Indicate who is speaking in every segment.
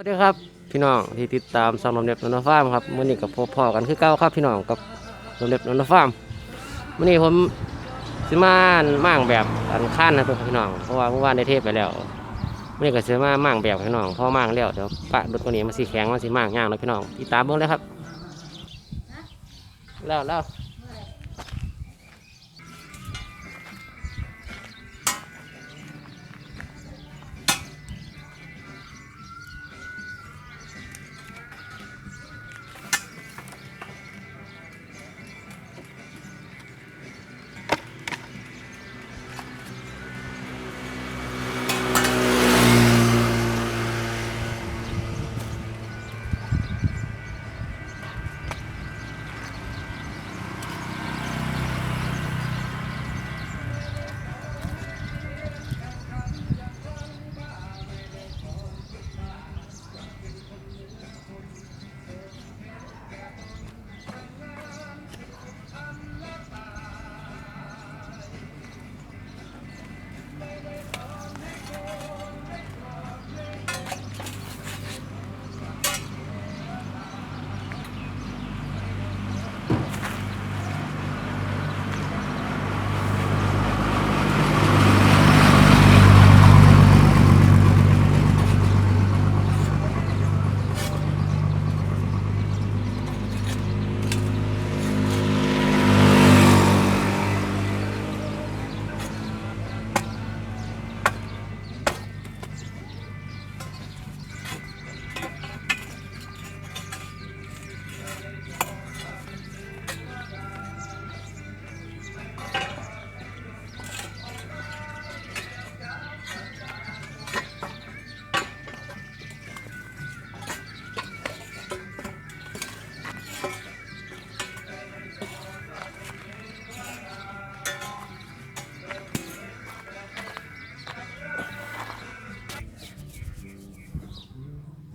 Speaker 1: สวัสดีครับพี่น้องที่ติดตามซองลมเล็บนนฟาร์มครับมื่อนี้กับพบพ่อกันคือเก้าครับพี่น้องกับลมเล็บนนฟาร์มมื่อนี้ผมสิมาม่างแบบอันขั้นนะพี่น้องเพราะว่าเมื่อวานได้เทปไปแล้วมื่อนี้ก็สิมาม่างแบบพี่น้องพ่อม่างแล้วเดี๋ยวปะรถตัวนี้มันสีแข็งมันสีม่างย่างเลยพี่น้องติดตามเบิ่งเลยครับแล้วแล้ว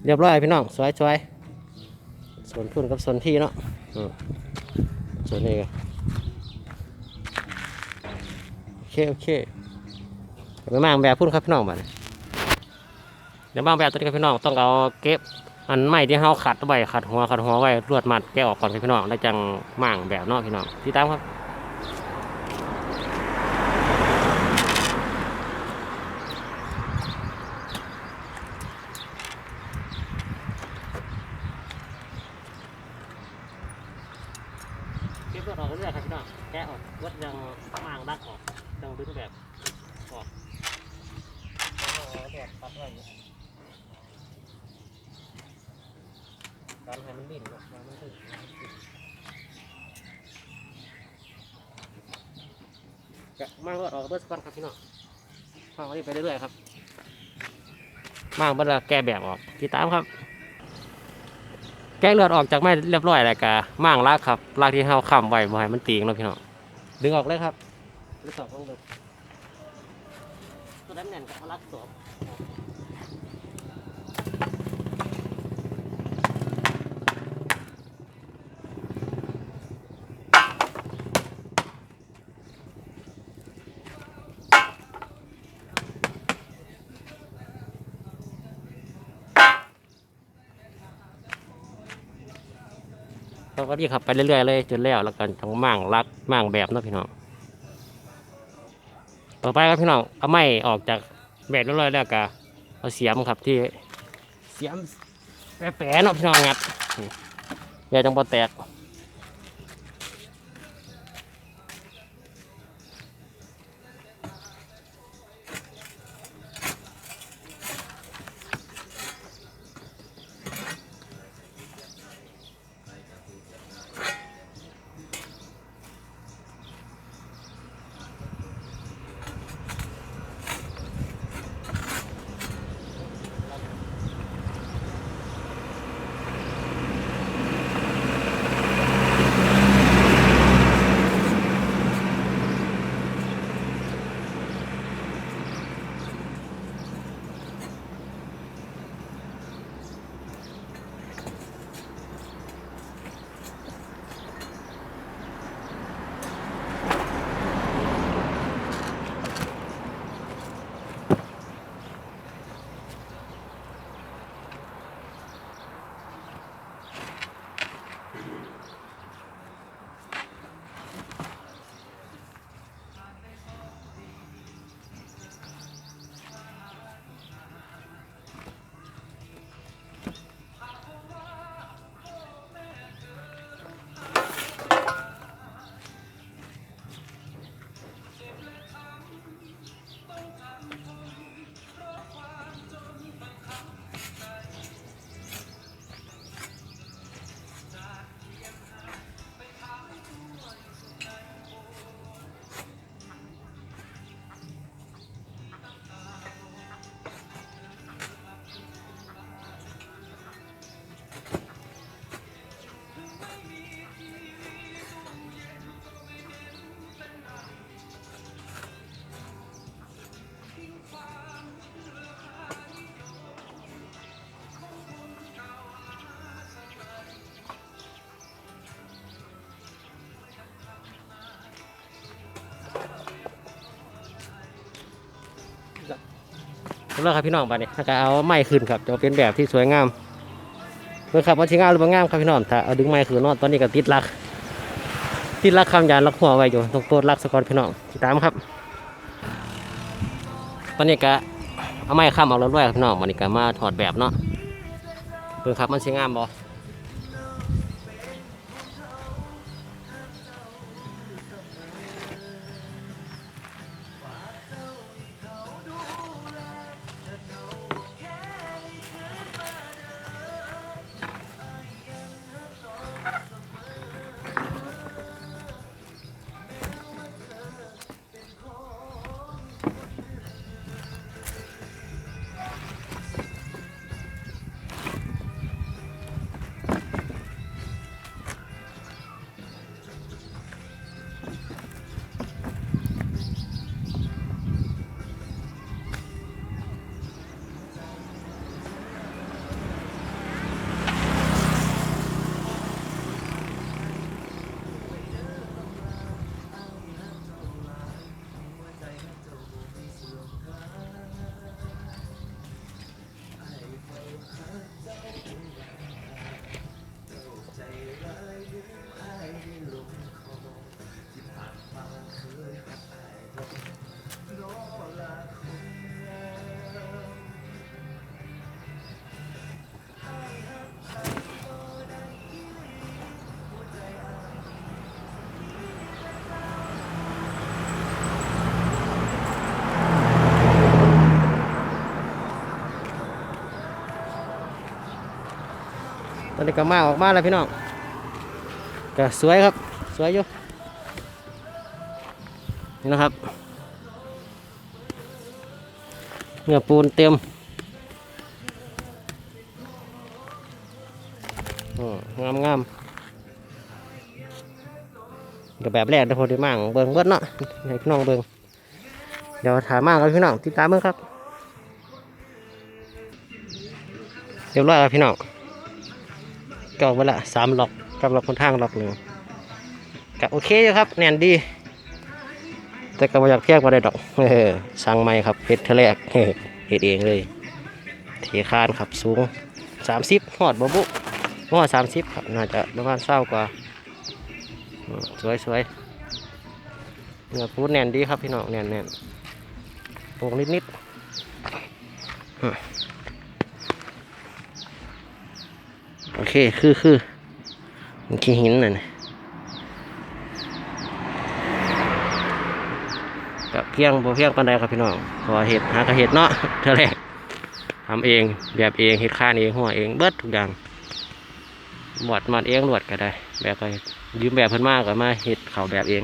Speaker 1: เรียบร้อยพี่น้องสวยสวยส่วนพุ่นกับส่วนที่เนาะส่วนนี้ก็โอเคโอเคเดี๋ยวมางแบบพุ่นครับพี่น้องบัดนี้เดี๋ยวมางแบบตัวนี้ครับพี่น้องต้องเอาเก็บอันไม้ที่เราขัดไว้ขัดหัวขัดหัวไว้รวดมัดแกะออกก่อนครับพี่น้องแล้วจังมางแบบเนาะพี่น้องติดตามครับ เก็บรถออกเรื่อยๆครับพี่น้องแกะออกวัดยังมางดักออกยังดึงแบบออกแบบตัดไว้อยู่การให้มันดิ้นเนาะให้มันดิ้นแกะมางรถออกเบิร์สก่อนครับพี่น้องมางไปเรื่อยๆครับมางเบิร์แกะแบบออกติดตามครับ แกะเลือดออกจากไม้เรียบร้อยแล้วก็ม่างลากครับลากที่เฮาค้ำไว้บ่ให้มันตีงเนาะพี่น้องดึงออกเลยครับดึงออกลงเลยตัวนั้นแน่นกับลักสวม ก็ดีครับไปเรื่อยๆเลยจนแล้วแล้วกันทั้งมั่งรักมั่งแบบนะพี่น้องต่อไปครับพี่น้องเอาไม้ออกจากแบบเรียบร้อยแล้วก็เอาเสียมครับที่เสียมแปะๆเนาะพี่น้องงัดอย่าจังบอแตก แล้วครับพี่น้องบัดนี้แล้วก็เอาไม้ขึ้นครับจะเป็นแบบที่สวยงามเพื่อครับว่าชิงามหรือบ่งามครับพี่น้องถ้าเอาดึงไม้ขึ้นนอนตอนนี้ก็ติดลัก ติดลักคำยานลักหัวไว้อยู่ตรงโต๊ะลักสกอนพี่น้องติดตามครับ ตอนนี้ก็เอาไม้ข้ามออกแล้วด้วยครับพี่น้องวันนี้ก็มาถอดแบบเนาะเพื่อครับมันชิงามบ่ ตอนนี้ก็มาออกมาแล้วพี่น้องก็สวยครับสวยอยู่นี่นะครับเนื้อปูนเต็มงามงามๆก็แบบแรกเดี๋ยวพอดีมั่งเบิ่งเบิดเนาะให้พี่น้องเบิ่งเดี๋ยวถามมากกับพี่น้องติดตามเบิ่งครับเรียบร้อยครับพี่น้อง ก็ออกไปละสามหลอกกับล็อกคนทางหลอกหนึ่งก็โอเคอยู่ครับ แน่นดี แต่ก็ไม่อยากเพียงมาได้ดอกเออสั่งใหม่ครับเฮ็ดเทอแรกเออเฮ็ดเองเลยเทคานครับสูงสามสิบหอดบ๊บุหอดสามสิบครับน่าจะประมาณเศร้ากว่าสวยสวยเนื้อปูแน่นดีครับพี่น้องแน่นแน่นตรงนิดนิดๆอืม โอเค คือคือมันขี้หินน่ะนะกับเพียงบ่เพียงปานใดครับพี่น้องเพอเห็ดหากระเห็ดเนาะเท่าแรกทำเองแบบเองเห็ดข้านเองหัวเองเบิดทุกอย่างบวดมันเองลวดก็ได้ แบบก็ยืมแบบเพิ่นมากก็มาเห็ดเขาแบบเอง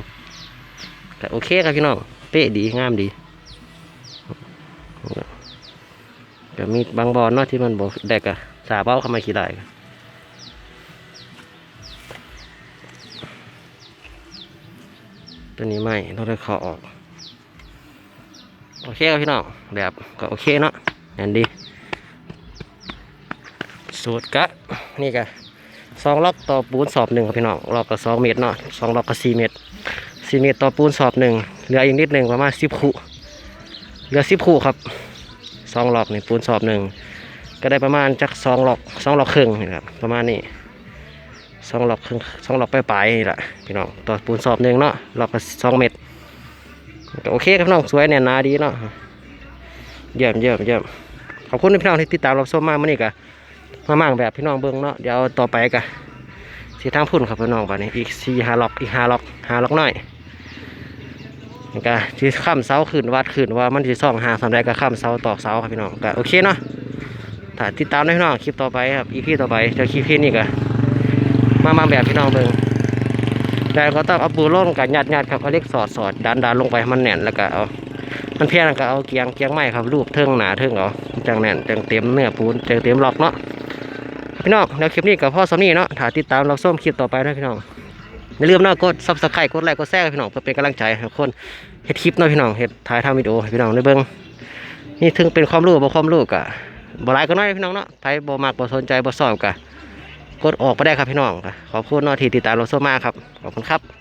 Speaker 1: แต่โอเคครับพี่น้องเป๊ะดีงามดีก็มีบางบอลเนาะที่มันบ่ได้กะสาเบ้าเข้ามาขี้ได้ ตัวนี้ไม่เราได้เคาออก โอเคครับพี่น้องแบบก็โอเคเนาะนั่นดี สูตรกะนี่กะสองล็อกต่อปูนสอบหนึ่งครับพี่น้องล็อกก็สองเมตรเนาะสองล็อกก็สี่เมตรสี่เมตรต่อปูนสอบหนึ่งเหลืออีกนิดหนึ่งประมาณสิบคู่เหลือสิบคู่ครับสองล็อกนี่ปูนสอบหนึ่งก็ได้ประมาณจากสองล็อกสองล็อกครึ่งนี่ครับประมาณนี้ สองหลอกสองหลอกไปลายๆนี่แหละพี่น้องต่อปูนสอบหนึ่งเนาะหลอกสองเม็ดโอเคครับพี่น้องสวยแน่นหนาดีเนาะเยี่ยมเยี่ยมเยี่ยมขอบคุณพี่น้องที่ติดตามรับชมมาเมื่อนี้กะมามั่งแบบพี่น้องเบิ้งเนาะเดี๋ยวต่อไปกะสีทางพุ่นครับพี่น้องบัดนี้อีกสี่หาหลอกอีกหาหลอกหาหลอกน้อยนี่ก็ที่ข้ามเสาขึ้นวัดขึ้นว่ามันที่ซ่องหาสำไรก็ข้ามเสาตอกเสาครับพี่น้องก็โอเคเนาะถ้าติดตามนะพี่น้องคลิปต่อไปครับอีพีต่อไปเจอคลิปนี่กะ มามาแบบพี่น้องเบิ่งแต่ก็ต้องเอาปูลงกับยัดหยัดครับเอาเล็กสอดสอดดันดันลงไปให้มันแน่นแล้วก็เอา มันเพี้ยงแล้วก็เอาเกียงเกียงไม้ครับรูปเทิงหนาเทิงเอาจังแน่นจังเต็มเนื้อปูนจังเต็มหลอกเนาะพี่น้องแล้วคลิปนี้กับพ่อสำนีเนาะถ้าติดตามเราส้มคลิปต่อไปนะพี่น้องอย่าลืมนะกดซับสไครต์กดไลค์กดแชร์พี่น้องเพื่อเป็นกำลังใจให้คนเฮ็ดคลิปเนาะพี่น้องเฮ็ดถ่ายทำวิดีโอพี่น้องได้เบิ่งนี่ถึงเป็นความรู้บ่ความรู้กะบ่หลายก็น้อยพี่น้องเนาะไผบ่มักบ่สนใจบ่ชอบกะ กดออกไปได้ครับพี่น้องขอบคุณนอที่ติดตามเราโซมาครับขอบคุณครับ